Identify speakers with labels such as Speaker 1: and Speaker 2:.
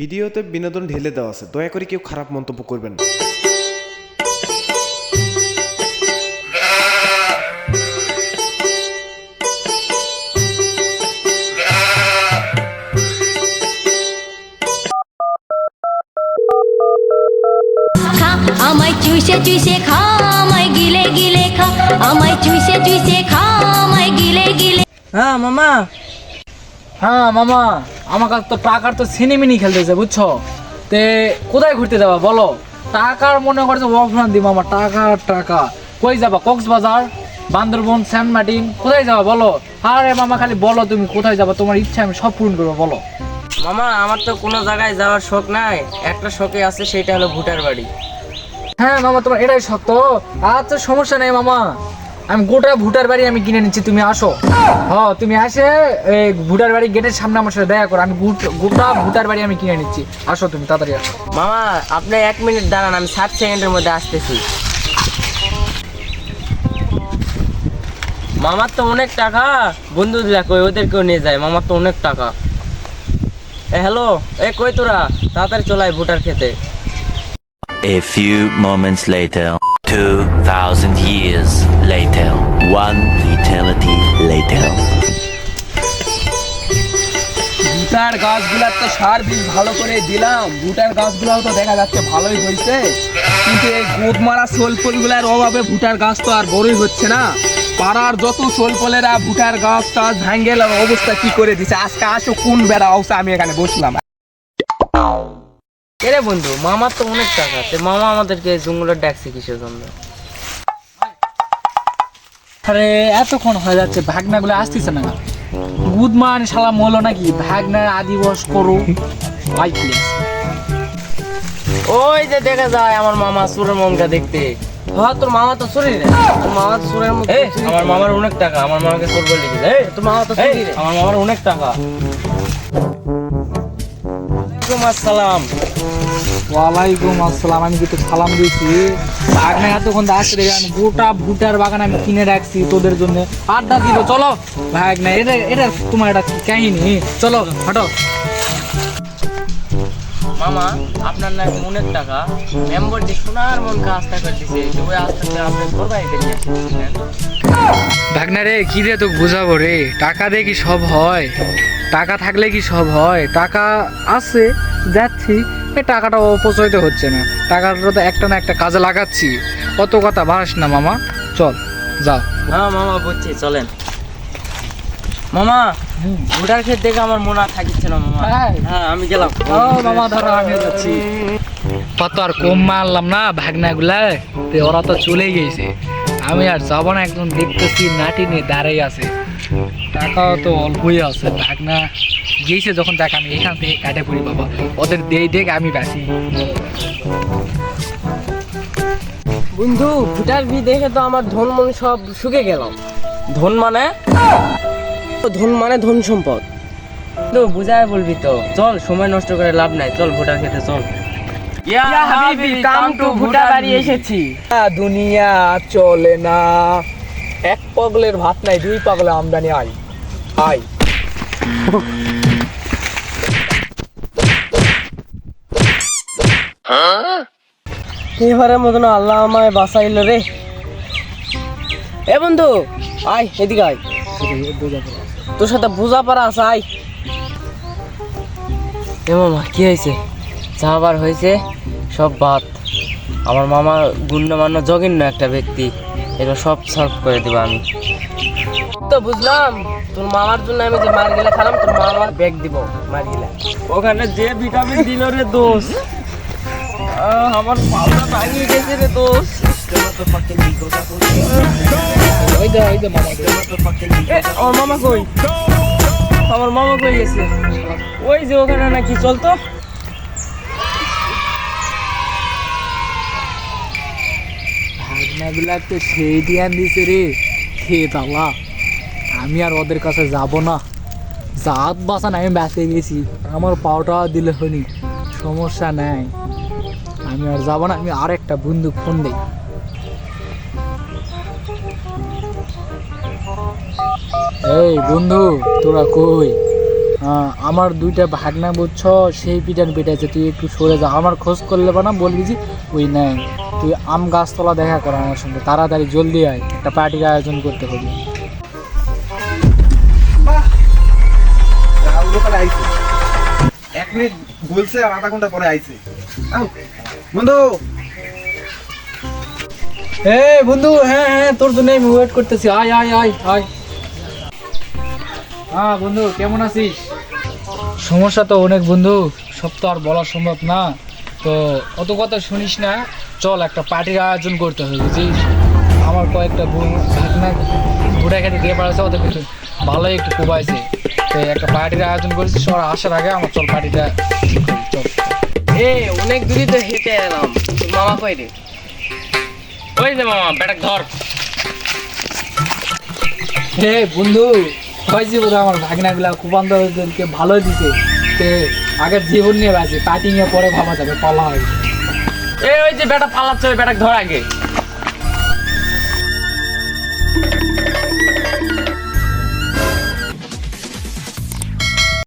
Speaker 1: ভিডিওতে বিনোদন ঢেলে দেওয়া আছে দয়া করে কেউ খারাপ মন্তব্য করবেন না।
Speaker 2: আমায় চুষে চুষে খা আমায় গিলে গিলে খা আমায় চুষে চুষে খা আমায় গিলে গিলে
Speaker 3: হ্যাঁ মামা। হ্যাঁ মামা আমার কাছে তো টাকার তো সিনেমিনি খেলতেছে বুঝছ? তে কোথায় ঘুরতে যাবা বলো? টাকার মনে করছে অফরান দি মামা টাকা টাকা। কই যাবা? কক্সবাজার বান্দরবন সেন্ট মার্টিন কোথায় যাবা বলো? আরে মামা খালি বলো তুমি কোথায় যাবা তোমার ইচ্ছা আমি সব পূরণ করব বলো।
Speaker 4: মামা আমার তো কোনো জায়গায় যাওয়ার শখ নাই। একটা শখে আছে সেটা হলো ভুটার বাড়ি।
Speaker 3: হ্যাঁ মামা তোমার এটাই সত্য আচ্ছা সমস্যা নেই মামা। আমি গোটা ভুটার বাড়ি আমি কিনে নিচ্ছি তুমি আসো। হ্যাঁ তুমি আসে এই ভুটার বাড়ি গেটের সামনে আমার সাথে দেখা করো। আমি গোটা ভুটার বাড়ি আমি কিনে নিচ্ছি। আসো তুমি তাড়াতাড়ি আসো।
Speaker 4: মামা আপনি এক মিনিট দাঁড়ান আমি ষাট সেকেন্ডের মধ্যে আসতেছি। মামার তো অনেক টাকা। বন্ধুদের কই ওদেরকেও নিয়ে যায়। মামার তো অনেক টাকা। এ হ্যালো এ কই তোরা? তাড়াতাড়ি চলাই ভুটার খেতে।
Speaker 5: A few moments later, 2,000 years later, one eternity later.
Speaker 6: বুটার গাছগুলার তো সার বিষ ভালো করে দিলাম। বুটার গাছগুলাও তো দেখা যাচ্ছে ভালোই হয়েছে। কিন্তু এই গোদ মারা শোল ফুলগুলার অভাবে ভুটার গাছ তো আর বড়ই হচ্ছে না। পাড়ার যত শোল ফলেরা ভুটার গাছ টাছ ভাঙ্গে গেল অবস্থা কি করে দিছে? আজকে আসো কোন বেড়া অবস্থা? আমি এখানে বসলাম।
Speaker 4: এরে বন্ধু মামার তো অনেক টাকা। তে মামা আমাদেরকে জঙ্গলের ডাকছে কিসের জন্য।
Speaker 3: আরে এতক্ষণ হয়ে যাচ্ছে ভাগনাগুলো আসতেছে না। গুদমান শালা মলো নাকি? ভাগনা আদিবস করো। ভাই প্লিজ
Speaker 4: ওই যে দেখা যায় আমার মামা সুরের মনকা দেখতে। হ্যাঁ তোর মামা তো চুরি রে তোর মামা তো সুরের মধ্যে আমার মামার অনেক টাকা আমার মামাকে চোর বলে লিখেছে এই তোর মামা তো চুরি রে আমার মামার অনেক টাকা। আসসালাম।
Speaker 3: ওয়ালাইকুম আসসালাম আমি কিন্তু সালাম দিয়েছি এতক্ষণ আসছে রে আমি গোটা ভুটার বাগান আমি কিনে রাখছি তোদের জন্য। আড্ডা দিব চলো। ভাগ না এটা এটা তোমার এটা কাহিনী। চলো হাঁটো।
Speaker 4: মামা আপনার নাকি অনেক টাকা। মেম্বার যে সোনার মন আস্থা করে দিছে। যে ওই আস্থাতে আপনি বেরিয়ে
Speaker 3: ভাগনা রে কি রে তোকে বুঝাবো রে? টাকা দিয়ে কি সব হয়? টাকা থাকলে কি সব হয়? টাকা আছে যাচ্ছি। টাকাটা অপচয় তো হচ্ছে না। টাকাটা তো একটা না একটা কাজে লাগাচ্ছি। অত কথা ভাস না মামা। চল যাও
Speaker 4: হ্যাঁ মামা বুঝছি চলেন। মামা ভোটার ক্ষেত দেখে আমার মনে আর থাকিচ্ছে না মামা। হ্যাঁ আমি গেলাম।
Speaker 3: ও মামা ধরো আমি যাচ্ছি। কত আর কম মারলাম না ভাগনাগুলা? ওরা তো চলে গেছে। আমি আর যাব না একদম দেখতেছি নাটি নিয়ে দাঁড়াই আছে। টাকাও তো অল্পই আছে ভাগনা। গিয়েছে যখন দেখ আমি এখান থেকে কাটে পড়ি বাবা। ওদের দেই দেখ আমি বাসি
Speaker 4: বন্ধু ভোটার ভি দেখে তো আমার ধন মন সব শুকে গেল। ধন মানে? ধন মানে ধন সম্পদ। তো বুঝায় বলবি তো। চল সময় নষ্ট করে লাভ নাই। চল ভোটার খেতে চল। হাবিবি কাম টু ভোটার বাড়ি এসেছি।
Speaker 6: দুনিয়া চলে না। এক পগলের ভাত নাই দুই পাগলে আমদানি আয় আই।
Speaker 4: এবারের মতন আল্লাহ আমায় বাঁচাইল রে। এ বন্ধু আয় এদিকে আয়। তোর সাথে বোঝা পারা আছে আয়। এ মামা কি হয়েছে? যা আবার হয়েছে সব বাদ। আমার মামা গুণ্যমান্য জঘন্য একটা ব্যক্তি এগুলো সব সলভ করে দেবো আমি। তো বুঝলাম। তোর মামার জন্য আমি যে মার গেলে খালাম তোর মামা ব্যাগ দিব মার গেলে। ওখানে যে ভিটামিন দিল রে দোষ। আহ, আমার পাউডার ভাঙিয়ে গেছে রে দোষ। আমার মামা কই? আমার মামা কই গেছে? ওই যে ওখানে নাকি চলতো
Speaker 3: ভাগনাগুলা তো সেই দিয়ান দিছে রে খেয়ে তালা আমি আর ওদের কাছে যাব না। জাত বাসান আমি বেঁচে গেছি। আমার পাওটা দিলে হনি সমস্যা নাই। আমি আর যাব না, আমি আর একটা বন্ধু ফোন দিই। এই বন্ধু, তোরা কই? আমার দুইটা ভাগনা বুঝছ, সেই পিটান পিটাইছে। তুই একটু সরে যা, আমার খোঁজ করলে না বলবি যে, ওই নাই। তুই আম গাছতলা দেখা কর আমার সঙ্গে, তাড়াতাড়ি জলদি আয়, একটা পার্টির আয়োজন করতে হবে।
Speaker 1: মিনিট বলছে আর আধা ঘণ্টা পরে আইছে। বন্ধু।
Speaker 3: এ বন্ধু হ্যাঁ হ্যাঁ তোর জন্য আমি ওয়েট করতেছি। আয় আয় আয় আয়। হ্যাঁ বন্ধু, কেমন আছিস? সমস্যা তো অনেক, বন্ধু। সব তো আর বলা সম্ভব না। তো অত কথা শুনিস না। চল, একটা পার্টির আয়োজন করতে হবে, বুঝিস? আমার কয়েকটা ঘুরে খেতে দিয়ে পারছে ওদের কিন্তু ভালোই একটু কোবাইছে। তো একটা পার্টির আয়োজন করেছি সবার আসার আগে আমার চল পার্টিটা ঠিক করি, চল।
Speaker 4: এ অনেক দূরই তো হেঁটে এলাম। মামা কই রে? ওই যে মামা বেটাক ধর।
Speaker 3: হে বন্ধু আমার ভাগনাগুলা কুবান্ধবদেরকে ভালো দিছে। তে আগে জীবন নিয়ে বাঁচে পার্টি নিয়ে পরে ভাবা যাবে পালা হবে
Speaker 4: এ ওই যে বেটা পালাচ্ছে বেটাক ধর আগে।